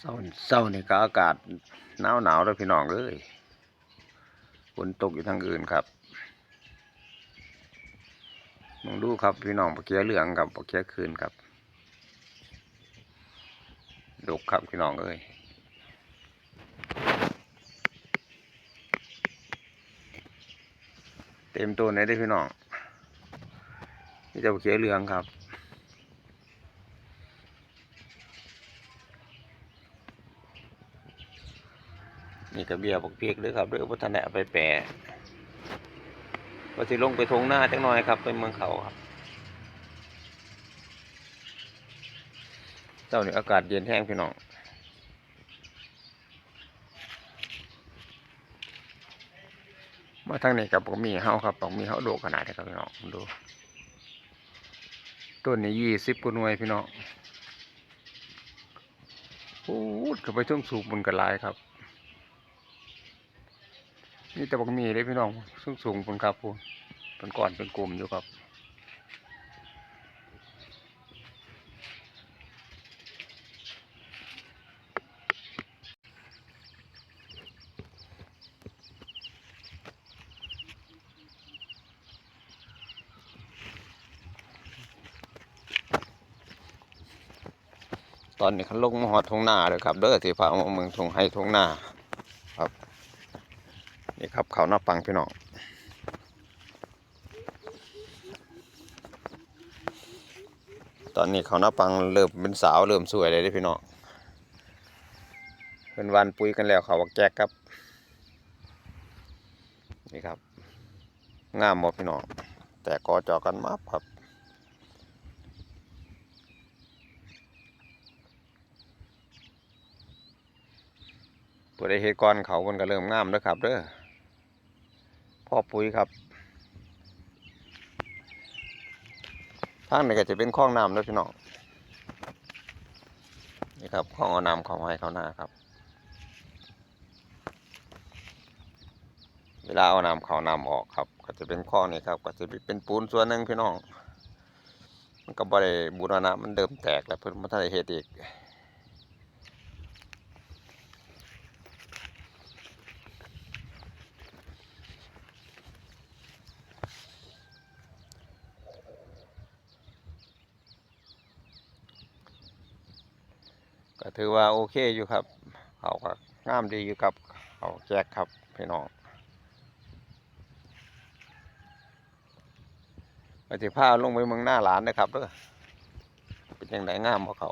เศร้าเศร้านี่ก็อากาศหนาวหนาวแล้วพี่น้องเอ้ยฝนตกอยู่ทางอื่นครับมองดูครับพี่น้องปะเกียเหลืองกับปะเกียคืนครับดกครับพี่น้องเอ้ยเต็มตัวเลยได้พี่น้องนี่จะปะเกียเหลืองครับ นี่กระเบียบอกเพียกเลยครับเรื่องพัฒนาไปแปรว่าสิลงไปทงหน้าจังหน่อยครับไปเมืองเขาครับเจ้านี่อากาศเย็นแห้งพี่น้องมาทางนี้กับผมมีเฮาครับผมมีเฮาโดขนาดนี้ครับพี่น้องดูต้นนี้ยี่สิบกว่าหน่วยพี่น้องโอ้ยก็ไปช่วงสูบบนกระลายครับ นี่แต่บอกมีเลยพี่น้องสูงสูงบนครับพูนเป็นก่อนเป็นกลุ่มอยู่ครับตอนนี้เขาลงมาหอดทงหน้าเลยครับเด้อที่พามาเมืองทงให้ทงหน้า นี่ครับเขาหน้าปังพี่น้องตอนนี้เขาหน้าปังเริ่มเป็นสาวเริ่มสวยเลยด้พี่น้องเป็นวันปุยกันแล้วเขาว่าแจกครับนี่ครับงามหมดพี่น้องแต่กอจอกันมาบครับตัวได้เฮ็ดก่อนเขามันก็เริ่มงามแล้วครับเด้อ พ่อปุ๋ยครับทางนี้ก็จะเป็นคลองน้ำแล้วพี่น้องนี่ครับคลองเอาน้ำเขาให้เขาหน้าครับ เวลาเอาน้ำเขาน้ำออกครับ ก็จะเป็นคลองนี่ครับ ก็จะเป็นปูนส่วนหนึ่งพี่น้อง มันก็บ่ได้บูรณะมันเดิมแตกแล้วเพิ่นมาทันได้เฮ็ดอีก ก็ถือว่าโอเคอยู่ครับเขาก็งามดีอยู่กับเขาแจกครับพี่น้องปฏิภาลงไปเมืองหน้าหลานนะครับเด้อเป็นยังไงงามของเขา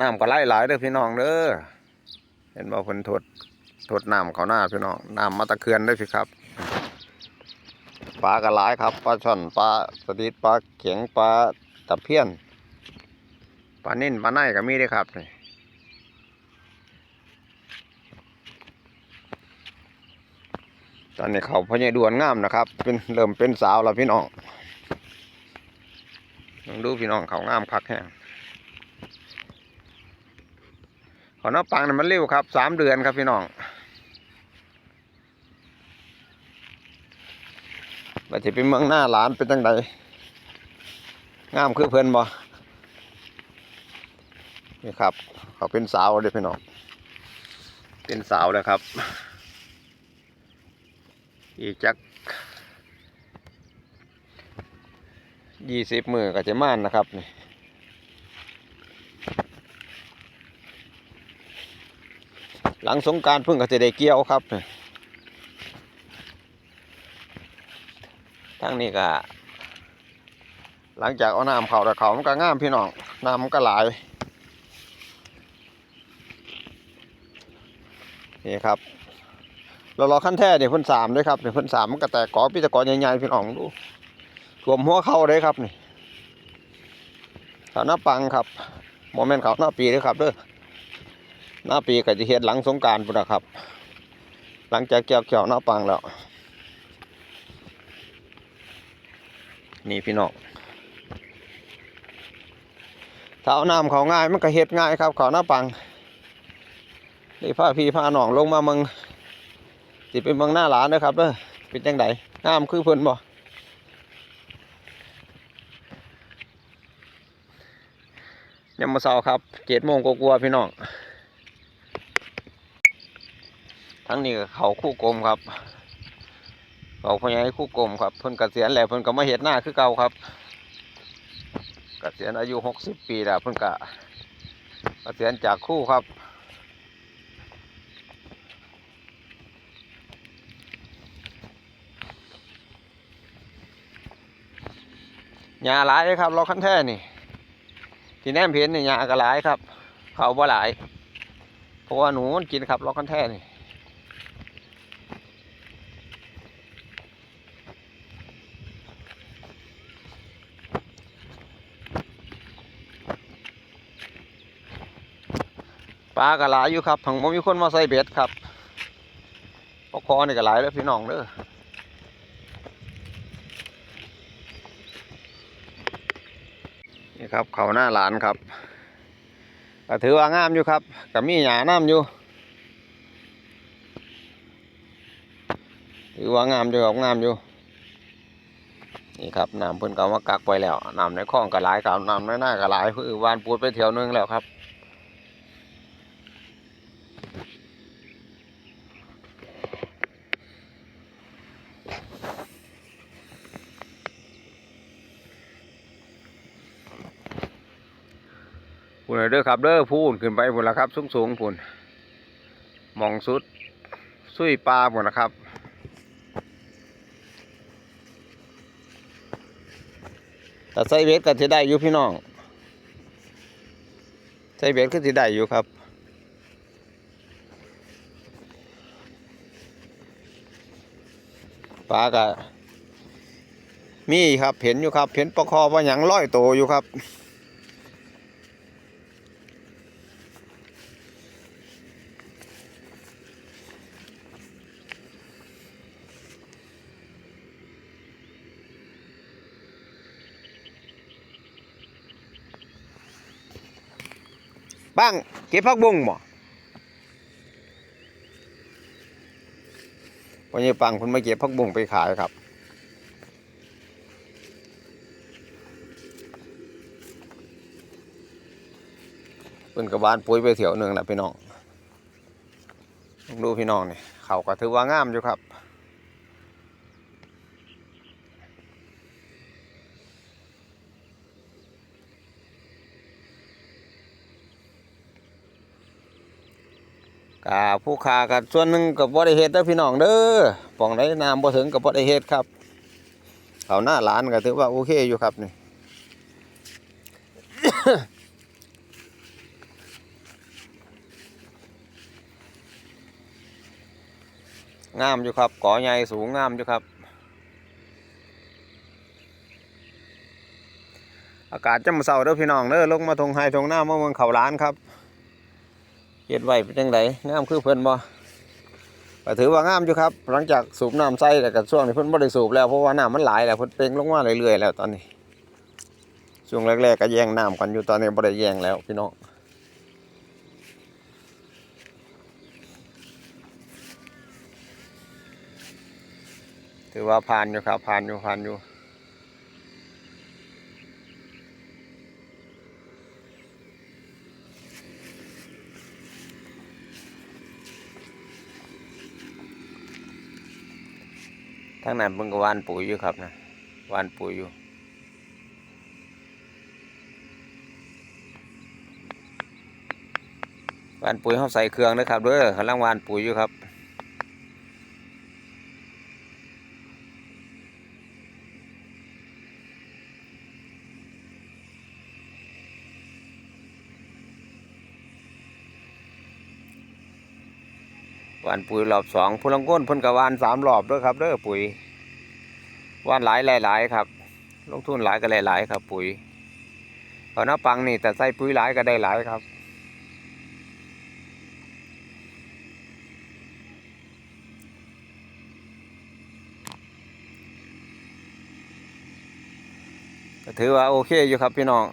น้ำก็ไหลหลายเด้อพี่น้องเด้อเห็นบ่เพิ่นทดทดน้ำเขาหน้าพี่น้องน้ำมาตะเคือนได้อพี่ครับปลาก็หลายครับปลาช่อนปลาสลิดปลาเข็งปลาตะเพียนปลานิ่นปลาไนก็มีเด้ครับตอนนี้เขาพญายดวนงามนะครับ เป็นเริ่มเป็นสาวแล้วพี่น้องลองดูพี่น้องเขางามคักแห้ง ขอน้าปังนี่มันเร็วครับสามเดือนครับพี่น้องว่าจะเป็นเมืองหน้าหลานเป็นจังไดงามคือเพื่อนบ่นี่ครับ เขาเป็นสาวเลยพี่น้อง เป็นสาวแล้วครับ อีกจักยี่สิบมือก็จะม่านนะครับนี่ หลังสงการเพิ่งก็จะได้เกี่ยวครับทั้งนี้ก็หลังจากเอาน้ำเขาแต่เขามันก็ง่ามพี่น้องน้ำมันก็หลายนี่ครับเรารอขั้นแท้เดี๋ยวเพิ่นสามด้วยครับเดี๋ยวเพิ่นสามมันก็แตกกอพี่ตะกอใหญ่ๆพี่น้องดูรวมหัวเข้าเลยครับนี่เขาหน้าปังครับโมเมนต์เขาหน้าปีเลยครับเด้อ หน้าปีก็จะเฮ็ดหลังสงการพุ่นนะครับ หลังจากเกี่ยวเกี่ยวหน้าปังแล้ว นี่พี่น้องถ้าเอาน้ำเขาง่ายมันก็เฮ็ดง่ายครับเขาหน้าปังนี่พาพี่พาน้องลงมาเมืองสิเป็นเมืองหน้าหลานนะครับเด้อเป็นจังไดงามคือเพิ่นบ่ยามมื้อเช้าครับเจ็ดโมงกว่าๆพี่น้อง ทั้งนี้ก็เขาคู่กลมครับเขาพญายคู่กลมครับเพิ่นเกษียณแล้วเพิ่นก็มาเฮ็ดหน้าคือเก่าครับเกษียณอายุหกสิบปีแล้วเพิ่นก็เกษียณจากคู่ครับหญ้าหลายครับเราคันแท้นี่ที่แนมเพนนี่หญ้าก็หลายครับ เขาบ่หลายเพราะว่าหนูมันกินครับเราคันแท้นี่ ปลาก็หลายอยู่ครับผังผมมีคนมาใส่เบ็ดครับปลาคอนี่ก็หลายแล้วพี่น้องเด้อนี่ครับเขาหน้าหลานครับก็ถือว่างามอยู่ครับกับมีหยาน้ำอยู่ถือว่างามอยู่ครับงามอยู่นี่ครับน้ำเพิ่นก็เอามากักไว้แล้วน้ำในคลองก็หลายครับน้ำในหน้าก็หลายคือวานปูดไปเที่ยวนึงแล้วครับ พุ่นเด้อครับเด้อพูนขึ้นไปพุ่นละครับ สูงสูงพุ่นมองสุดสุยปลาพุ่นนะครับแต่ใส่เบ็ดก็จะได้อยู่พี่น้องใส่เบ็ดก็จะได้อยู่ครับปลาก็มีครับเห็นอยู่ครับ เห็นปลาคอปลาหยังร้อยโตอยู่ครับ บ้างเก็บผักบุ้งบ่วันนี้ปังคุณมาเก็บผักบุ้งไปขายครับเป็นกระบานปุ๋ยไปเถียวหนึ่งแหละพี่น้องลองดูพี่น้องนี่เขาก็ถือว่างามอยู่ครับ กา ผู้ค้ากับส่วนหนึ่งกับบ่ได้เฮ็ดเด้อพี่น้องเด้อป้องได้น้ำบ่ถึงกับบ่ได้เฮ็ดครับเขาหน้าร้านก็ถือว่าโอเคอยู่ครับนี่งามอยู่ครับก่อใหญ่สูงงามอยู่ครับ อากาศจะมาเศร้าเด้อพี่น้องเด้อลงมาทงไฮทงหน้ามาเมืองเขาร้านครับ เฮ็ดไว้เป็นจังไดงามคือเพิ่นบ่ก็ถือว่างามอยู่ครับ หลังจากสูบน้ำใส่แต่กับช่วงนี้เพิ่นบ่ได้สูบแล้วเพราะว่าน้ำมันหลายแล้วเพิ่นเป่งลงมาเรื่อยๆแล้วตอนนี้ ช่วงแรกๆก็แย่งน้ำกันอยู่ตอนนี้บ่ได้แย่งแล้วพี่น้องถือว่าผ่านอยู่ครับผ่านอยู่ผ่านอยู่ ทางนั้นเพิ่งก็วานปุ๋ยอยู่ครับนะวานปุ๋ยอยู่วานปุ๋ยเขาใส่เครื่องนะครับเด้อกำลังวานปุ๋ยอยู่ครับ นปุ๋ยรอบสองผู้ลังก้นพ่นก็หวานสามรอบด้อครับเด้อปุ๋ยหวานหลายหลายครับ ลงทุนหลายก็หลายๆครับ ปุ๋ยพอหน้าปังนี่แต่ใส่ปุ๋ยหลายก็ได้หลายครับก็ถือว่าโอเคอยู่ครับพี่น้อง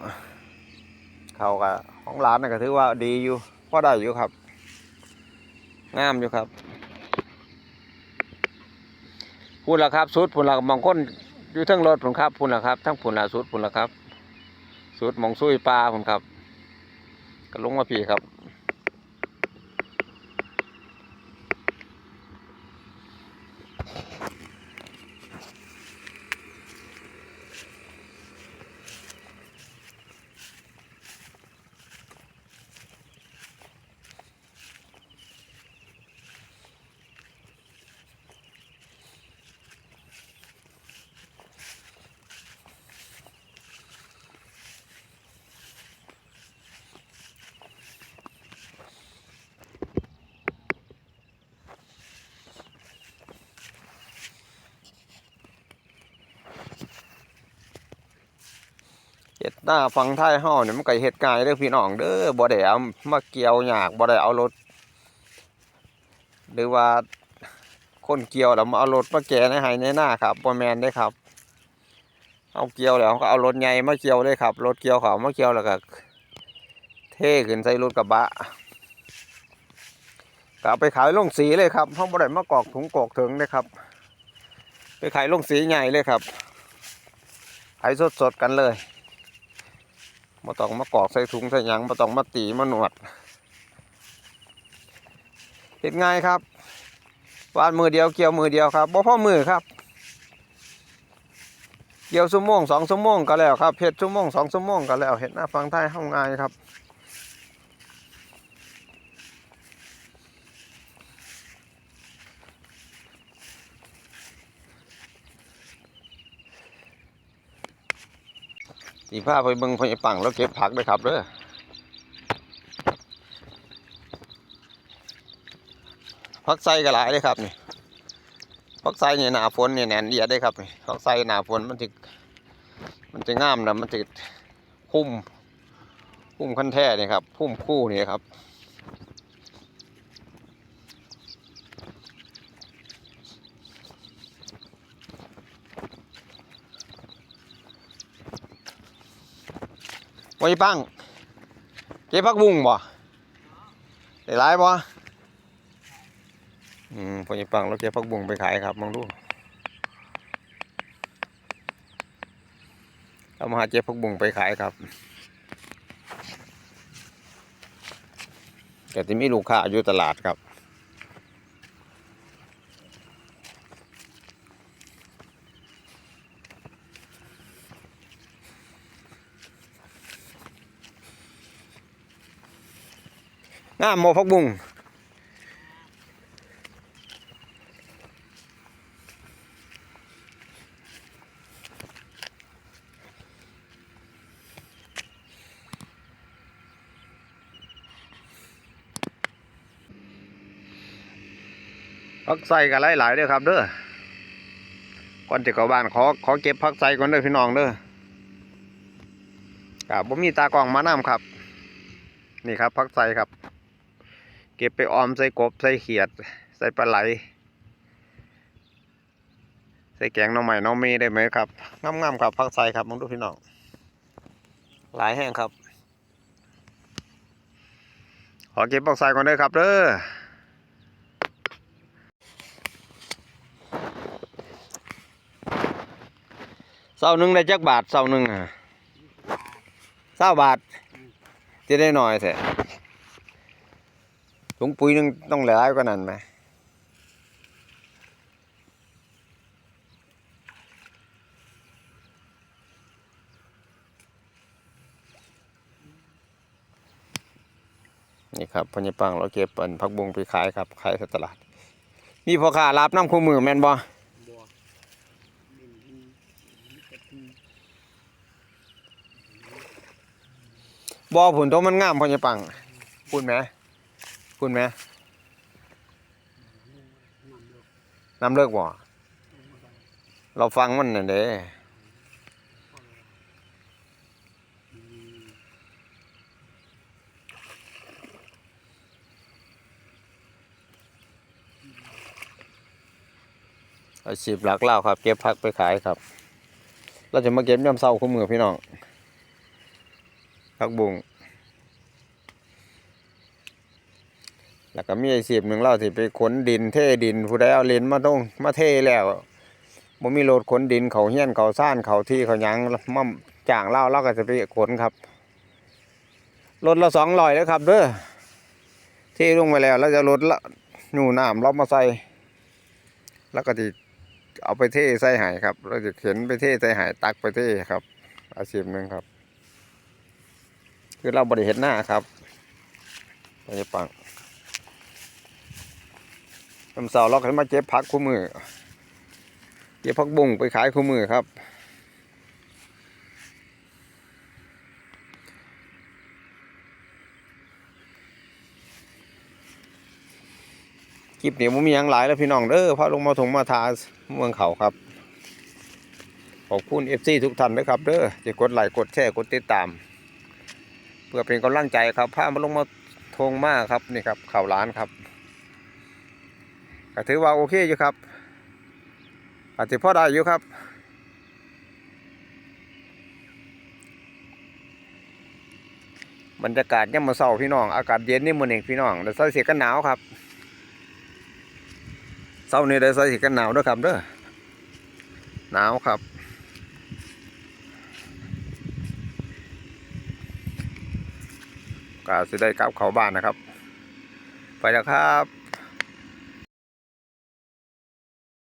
เขาก็ของร้านน่ะก็ถือว่าดีอยู่พอได้อยู่ครับ งามอยู่ครับพูดละครับสุดพูดแล้วบางคนอยู่ทั้งรถผมครับพูดละครับ ทั้งพูดละสุดพูดละครับ สุดมองซุยปลาผมครับก็ลงมาพี่ครับ เฮ็ดหน้าฟังไทยเฮาเนี่ยมันก็เฮ็ดง่ายเด้อพี่น้องเด้อบ่ได้เอามาเกี่ยวหยากบ่ได้เอารถ หรือว่าคนเกี่ยวแล้วมาเอารถมาแก่ในไห้ในหน้าครับบ่แมนเด้ครับ เอาเกี่ยวแล้วก็เอารถใหญ่มาเกี่ยวเลยครับรถเกี่ยวเขามาเกี่ยวแล้วก็เท่ขึ้นใส่รถกระบะก็ไปขายลงสีเลยครับเฮาบ่ได้มากรอกถุงกรอกถึงเด้ครับ ไปขายลงสีใหญ่เลยครับขายสดๆกันเลย มาต้องมากรอกใส่ถุงใส่ยังมาต้องมาตีมาหนวดเห็ดง่ายครับวาดมือเดียวเกี่ยวมือเดียวครับบ่พ่อมือครับ เกี่ยวชั่วโมงสองชั่วโมงก็แล้วครับเห็ดชั่วโมงสองชั่วโมงก็แล้วเห็ดหน้าฟังไทยเฮาง่ายครับ สีผ้าไปเบิ่งพญปังแล้วเก็บผักด้วยครับเด้อผักไส้ก็หลายเลยครับนี่ผักไส้เนี่ยหนาฝนเนี่ยแหนนเดียดได้ครับนี่ผักไส้หนาฝนมันจะมันจะงามนะมันจะพุ่มพุ่มขั้นแท้นี่ครับพุ่มคู่นี่ครับ พญปังเก็บผักบุ้งบ่ได้หลายบ่อืมพญปังเราเก็บผักบุ้งไปขายครับมองดูเอามาหาเก็บผักบุ้งไปขายครับแต่ที่มีลูกค้าอยู่ตลาดครับ งามโมพักบุ้งพักใส่กันหลายๆเด้อครับเด้อก่อนจะเข้าบ้านขอขอเก็บพักใส่ก่อนเด้อพี่น้องเด้อกับบ่มีตากล้องมานํครับ นี่ครับพักใส่ครับ เก็บไปออมใส่กบใส่เขียด ใส่ปลาไหล ใส่แกงน้องใหม่น้องเมย์ได้ไหมครับงามๆครับพักใส่ครับมองดูพี่น้องหลายแห้งครับ ขอเก็บพักใส่ก่อนเด้อครับเด้อเศร้าหนึ่งได้จักบาทเศร้าหนึ่งอะเศร้าบาทจะได้หน่อยแท้ ถุงปุ๋ยนึงต้องหลายกว่านั้นไหมนี่ครับพญปังเราเก็บอันผักบุงไปขายครับขายตลาด มีพ่อค้ารับน้ำคู่มือแม่นบ่บัวมันมันมันจะกินบ่ผุนโตมันงามพญปังพูดไหม พูดไหมน้ำเลือดน้ำเลิกบ่เราฟังมันน่ะเด้อาชีพหลักเล่าครับ เก็บพักไปขายครับ เราจะมาเก็บย่ำเศร้าคู่มือพี่น้องพักบุง แล้วก็มีอาชีพหนึ่งเราสิไปขนดินเทดิน ผู้ใดเอาเลนมาต้องมาเทแล้วบ่มีรถขนดินเขาเฮี้ยนเขาซ่านเขาที่เขาหยังมาจ้างเราเราก็จะไปขนครับรถละสองร้อยแล้วครับเด้อเทลงไปแล้วแล้วจะรถละหนูน้ำเรามาใส่แล้วก็จะเอาไปเทใส่หายครับเราจะเข็นไปเทใส่หายตักไปเทครับ อาชีพหนึ่งครับ คือเราบริเห็นหน้าครับไปปัง น้ำเสาเราก็มาเจ็บพักคู่มือ เจ็บพักบุ้งไปขายคู่มือครับ คลิปนี้ผมมีหยังหลายแล้วพี่น้องเด้อพาลงมาถงมาทาเมืองเขาครับ ขอบคุณเอฟซีทุกท่านด้วยครับเด้อจะกดไลค์กดแชร์กดติดตาม เพื่อเป็นกำลังใจครับพามาลงมาทงมากครับนี่ครับเข่าร้านครับ ก็ถือว่าโอเคอยู่ครับอาจจะพอได้อยู่ครับบรรยากาศย่ำมาเศร้าพี่น้องอากาศเย็นนี่มันเองพี่น้องแต่ใส่เสียกันหนาวครับเศร้านี่ได้ใส่เสียกันหนาวด้วยครับเด้อหนาวครับก็สิได้กลับเข้าบ้านนะครับ ไปแล้วครับ